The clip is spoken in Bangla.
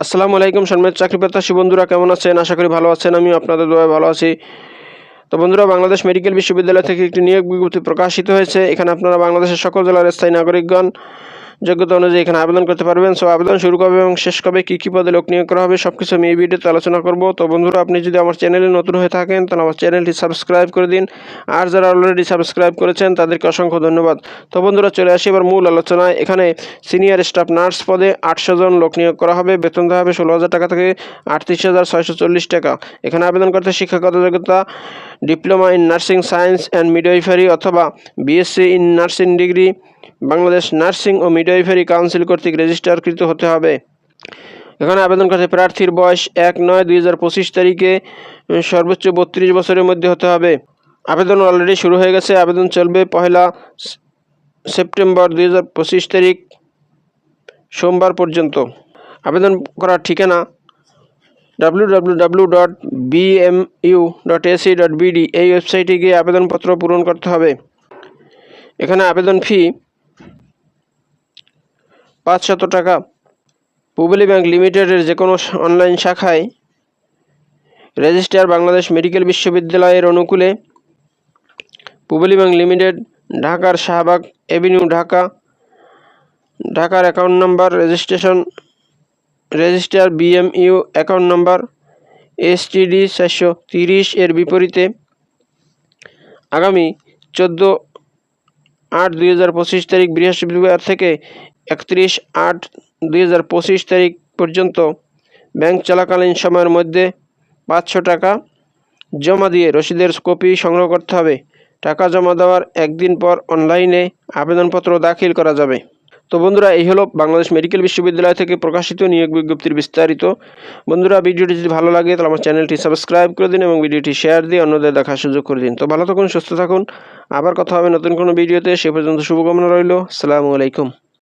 আসসালামু আলাইকুম সম্মানিত চাকরি প্রত্যাশী বন্ধুরা কেমন আছেন? আশা করি ভালো আছেন। আমি আপনাদের দোয়ায় ভালো আছি। তো বন্ধুরা, বাংলাদেশ মেডিকেল বিশ্ববিদ্যালয় থেকে একটি নিয়োগ বিজ্ঞপ্তি প্রকাশিত হয়েছে। এখানে আপনারা বাংলাদেশের সকল জেলার স্থায়ী নাগরিকগণ যোগ্যতা অনুযায়ী এখানে আবেদন করতে পারবেন। সো আবেদন শুরু কবে এবং শেষ কবে, কী কী পদে লোক নিয়োগ করা হবে সব কিছু আমি এই ভিডিওতে আলোচনা করব। তো বন্ধুরা, আপনি যদি আমার চ্যানেলে নতুন হয়ে থাকেন, তাহলে আমার চ্যানেলটি সাবস্ক্রাইব করে দিন। আর যারা অলরেডি সাবস্ক্রাইব করেছেন, তাদেরকে অসংখ্য ধন্যবাদ। তো বন্ধুরা, চলে আসি এবার মূল আলোচনায়। এখানে সিনিয়র স্টাফ নার্স পদে আটশো জন লোক নিয়োগ করা হবে। বেতন দেওয়া হবে ষোলো হাজার টাকা থেকে আটত্রিশ হাজার ছয়শো চল্লিশ টাকা। এখানে আবেদন করতে শিক্ষাগত যোগ্যতা diploma in nursing science and midwifery অথবা BSc in nursing degree Bangladesh nursing O midwifery council কর্তৃক রেজিস্টারকৃত হতে হবে। এখানে আবেদন করতে প্রার্থীর বয়স এক নয় দুই হাজার পঁচিশ তারিখে সর্বোচ্চ বত্রিশ বছরের মধ্যে হতে হবে। আবেদন অলরেডি শুরু হয়ে গেছে। আবেদন চলবে পহেলা সেপ্টেম্বর দুই হাজার পঁচিশ তারিখ সোমবার পর্যন্ত। আবেদন করার ঠিকানা বিডি এই ওয়েবসাইটে গিয়ে আবেদনপত্র পূরণ করতে হবে। এখানে আবেদন ফি পাঁচশত টাকা। পুবলি ব্যাংক লিমিটেডের যে কোনো অনলাইন শাখায় রেজিস্ট্রার বাংলাদেশ মেডিকেল বিশ্ববিদ্যালয়ের অনুকূলে পুবলি ব্যাংক লিমিটেড, ঢাকার শাহবাগ এভিনিউ, ঢাকা, ঢাকার account number, registration registrar BMU account number, STD চারশো তিরিশ এর বিপরীতে আগামী চোদ্দ আট দুই হাজার পঁচিশ তারিখ বৃহস্পতিবার থেকে একত্রিশ আট দুই হাজার পঁচিশ তারিখ পর্যন্ত ব্যাংক চলাকালীন সময়ের মধ্যে পাঁচশো টাকা জমা দিয়ে রসিদের কপি সংগ্রহ করতে হবে। টাকা জমা দেওয়ার একদিন পর অনলাইনে আবেদনপত্র দাখিল করা যাবে। তো বন্ধুরা, এই হলো বাংলাদেশ মেডিকেল বিশ্ববিদ্যালয় থেকে প্রকাশিত নিয়োগ বিজ্ঞপ্তির বিস্তারিত। বন্ধুরা, ভিডিওটি যদি ভালো লাগে, তাহলে আমার চ্যানেলটি সাবস্ক্রাইব করে দিন এবং ভিডিওটি শেয়ার দিয়ে অন্যদের দেখার সুযোগ করে দিন। তো ভালো থাকুন, সুস্থ থাকুন। আবার কথা হবে নতুন কোনো ভিডিওতে, সে পর্যন্ত শুভকামনা রইল। সালামু আলাইকুম।